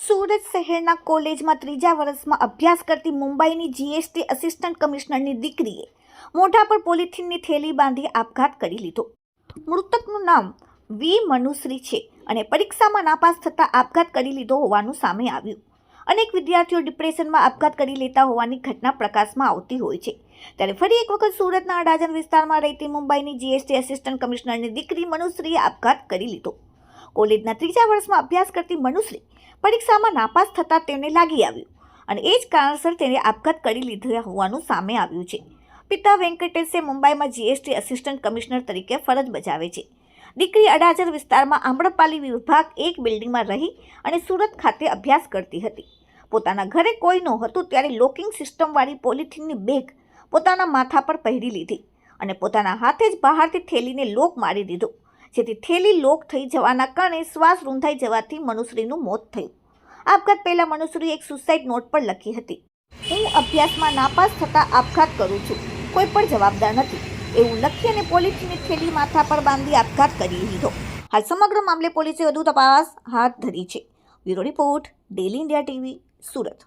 સુરત શહેરના કોલેજમાં ત્રીજા વર્ષમાં અભ્યાસ કરતી મુંબઈની જીએસટી આસિસ્ટન્ટ કમિશનરની દીકરીએ મોઢા પર પોલિથીનની થેલી બાંધી આપઘાત કરી લીધો. મૃતકનું નામ વી મનુશ્રી છે અને પરીક્ષામાં નાપાસ થતાં આપઘાત કરી લીધો હોવાનું સામે આવ્યું. અનેક વિદ્યાર્થીઓ ડિપ્રેશનમાં આપઘાત કરી લેતા હોવાની ઘટના પ્રકાશમાં આવતી હોય છે. ત્યારે ફરી એક વખત સુરતના અડાજણ વિસ્તારમાં રહેતી મુંબઈની જીએસટી આસિસ્ટન્ટ કમિશનરની દીકરી મનુશ્રીએ આપઘાત કરી લીધો. કોલેજના ત્રીજા વર્ષમાં અભ્યાસ કરતી મનુશ્રી પરીક્ષામાં નાપાસ થતાં તેને લાગી આવ્યું અને એ જ કારણસર તેને આપઘાત કરી લીધા હોવાનું સામે આવ્યું છે. પિતા વેંકટેશે મુંબઈમાં જીએસટી આસિસ્ટન્ટ કમિશનર તરીકે ફરજ બજાવે છે. દીકરી અડાજર વિસ્તારમાં આમ્રપાલી વિભાગ એક બિલ્ડિંગમાં રહી અને સુરત ખાતે અભ્યાસ કરતી હતી. પોતાના ઘરે કોઈ નહોતું ત્યારે લોકિંગ સિસ્ટમવાળી પોલિથીનની બેગ પોતાના માથા પર પહેરી લીધી અને પોતાના હાથે જ બહારથી થેલીને લોક મારી દીધો. જેથી થેલી લોક થઈ જવાના કારણે શ્વાસ રૂંધાઈ જવાથી મનુશ્રીનું મોત થયું. આપઘાત પહેલા મનુશ્રીએ એક સુસાઇડ નોટ પર લખી હતી. હું અભ્યાસમાં નાપાસ થતાં આપઘાત કરું છું. કોઈ પણ જવાબદાર નથી. એવું લખી અને પોલીસની થેલી માથા પર બાંધી આપઘાત કરી લીધો. હાલ સમગ્ર મામલે પોલીસે વધુ તપાસ હાથ ધરી છે. Bureau report, daily India TV, Surat.